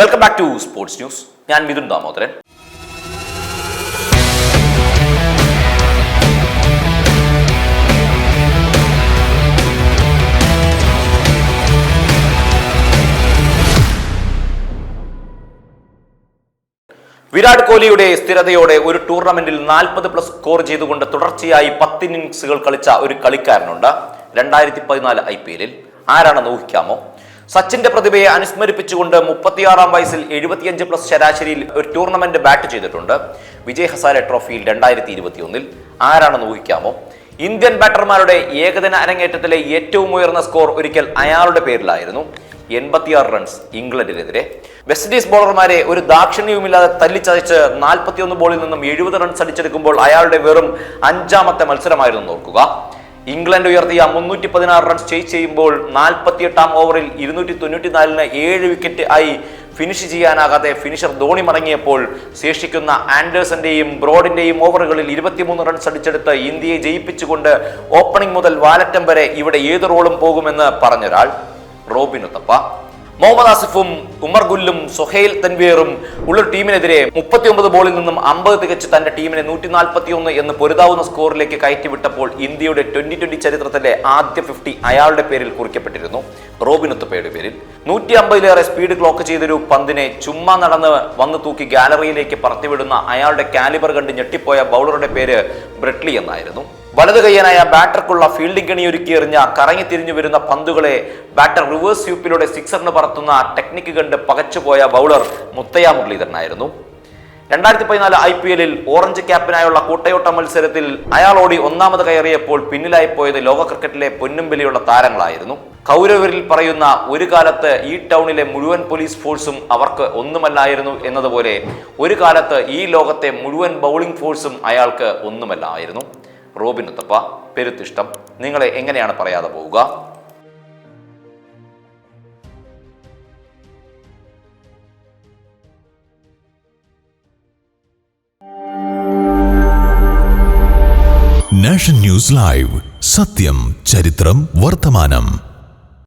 Welcome back to sports news ഞാൻ മിഥുൻ ദാമോദരൻ. വിരാട് കോഹ്ലിയുടെ സ്ഥിരതയോടെ ഒരു ടൂർണമെന്റിൽ നാൽപ്പത് പ്ലസ് സ്കോർ ചെയ്തുകൊണ്ട് തുടർച്ചയായി പത്ത് ഇന്നിംഗ്സുകൾ കളിച്ച ഒരു കളിക്കാരനുണ്ട്. രണ്ടായിരത്തി പതിനാല് ഐ പി എല്ലിൽ ആരാണെന്ന് ഊഹിക്കാമോ? സച്ചിന്റെ പ്രതിഭയെ അനുസ്മരിപ്പിച്ചുകൊണ്ട് മുപ്പത്തിയാറാം വയസ്സിൽ എഴുപത്തിയഞ്ച് പ്ലസ് ശരാശരിയിൽ ഒരു ടൂർണമെന്റ് ബാറ്റ് ചെയ്തിട്ടുണ്ട്. വിജയ് ഹസാരെ ട്രോഫിയിൽ രണ്ടായിരത്തി ഇരുപത്തിയൊന്നിൽ ആരാണെന്ന് ഊഹിക്കാമോ? ഇന്ത്യൻ ബാറ്റർമാരുടെ ഏകദിന അരങ്ങേറ്റത്തിലെ ഏറ്റവും ഉയർന്ന സ്കോർ ഒരിക്കൽ അയാളുടെ പേരിലായിരുന്നു. എൺപത്തിയാറ് റൺസ് ഇംഗ്ലണ്ടിനെതിരെ. വെസ്റ്റ് ഇൻഡീസ് ബോളർമാരെ ഒരു ദാക്ഷിണ്യവുമില്ലാതെ തല്ലിച്ചതച്ച് നാൽപ്പത്തിയൊന്ന് ബോളിൽ നിന്നും എഴുപത് റൺസ് അടിച്ചെടുക്കുമ്പോൾ അയാളുടെ വെറും അഞ്ചാമത്തെ മത്സരമായിരുന്നു ഓർക്കുക. ഇംഗ്ലണ്ട് ഉയർത്തിയ മുന്നൂറ്റി പതിനാറ് റൺസ് ചേസ് ചെയ്യുമ്പോൾ നാൽപ്പത്തിയെട്ടാം ഓവറിൽ ഇരുന്നൂറ്റി തൊണ്ണൂറ്റിനാലിന് ഏഴ് വിക്കറ്റ് ആയി ഫിനിഷ് ചെയ്യാനാകാതെ ഫിനിഷർ ധോണി മടങ്ങിയപ്പോൾ ശേഷിക്കുന്ന ആൻഡേഴ്സന്റെയും ബ്രോഡിന്റെയും ഓവറുകളിൽ ഇരുപത്തിമൂന്ന് റൺസ് അടിച്ചെടുത്ത് ഇന്ത്യയെ ജയിപ്പിച്ചുകൊണ്ട് ഓപ്പണിംഗ് മുതൽ വാലറ്റം വരെ ഇവിടെ ഏത് റോളും പോകുമെന്ന് പറഞ്ഞൊരാൾ. റോബിൻ ഉത്തപ്പ മുഹമ്മദ് ആസിഫും ഉമർ ഗുല്ലും സുഹൈൽ തൻവീറും ഉള്ള ടീമിനെതിരെ മുപ്പത്തിയൊമ്പത് ബോളിൽ നിന്നും അമ്പത് തികച്ച് തന്റെ ടീമിനെ നൂറ്റി നാൽപ്പത്തി ഒന്ന് എന്ന് പൊരുതാവുന്ന സ്കോറിലേക്ക് കയറ്റിവിട്ടപ്പോൾ ഇന്ത്യയുടെ ട്വന്റി ട്വന്റി ചരിത്രത്തിലെ ആദ്യ ഫിഫ്റ്റി അയാളുടെ പേരിൽ കുറിക്കപ്പെട്ടിരുന്നു. റോബിൻ ഉത്തപ്പയുടെ പേരിൽ. നൂറ്റി അമ്പതിലേറെ സ്പീഡ് ക്ലോക്ക് ചെയ്തൊരു പന്തിനെ ചുമ്മാ നടന്ന് വന്നു തൂക്കി ഗാലറിയിലേക്ക് പറത്തിവിടുന്ന അയാളുടെ കാലിബർ കണ്ട് ഞെട്ടിപ്പോയ ബൗളറുടെ പേര് ബ്രെഡ്ലി എന്നായിരുന്നു. വലത് കയ്യനായ ബാറ്റർക്കുള്ള ഫീൽഡിംഗ് കണിയൊരുക്കി എറിഞ്ഞ കറങ്ങി തിരിഞ്ഞു വരുന്ന പന്തുകളെ ബാറ്റർ റിവേഴ്സ് യൂപ്പിലൂടെ സിക്സറിന് പറത്തുന്ന ടെക്നിക്ക് കണ്ട് പകച്ചുപോയ ബൗളർ മുത്തയ്യ മുരളീധരനായിരുന്നു. രണ്ടായിരത്തി പതിനാല് ഐ പി എല്ലിൽ ഓറഞ്ച് ക്യാപ്പിനായുള്ള കൂട്ടയോട്ട മത്സരത്തിൽ അയാളോടി ഒന്നാമത് കയറിയപ്പോൾ പിന്നിലായി പോയത് ലോക ക്രിക്കറ്റിലെ പൊന്നും വിലയുള്ള താരങ്ങളായിരുന്നു. കൗരവരിൽ പറയുന്ന ഒരു കാലത്ത് ഈ ടൗണിലെ മുഴുവൻ പോലീസ് ഫോഴ്സും അവർക്ക് ഒന്നുമല്ലായിരുന്നു എന്നതുപോലെ ഒരു കാലത്ത് ഈ ലോകത്തെ മുഴുവൻ ബൗളിംഗ് ഫോഴ്സും അയാൾക്ക് ഒന്നുമല്ലായിരുന്നു. റോബിൻ ഉത്തപ്പ പെരുത്തിഷ്ടം. നിങ്ങളെ എങ്ങനെയാണ് പറയാതെ പോവുക? നാഷൻ ന്യൂസ് ലൈവ് സത്യം ചരിത്രം വർത്തമാനം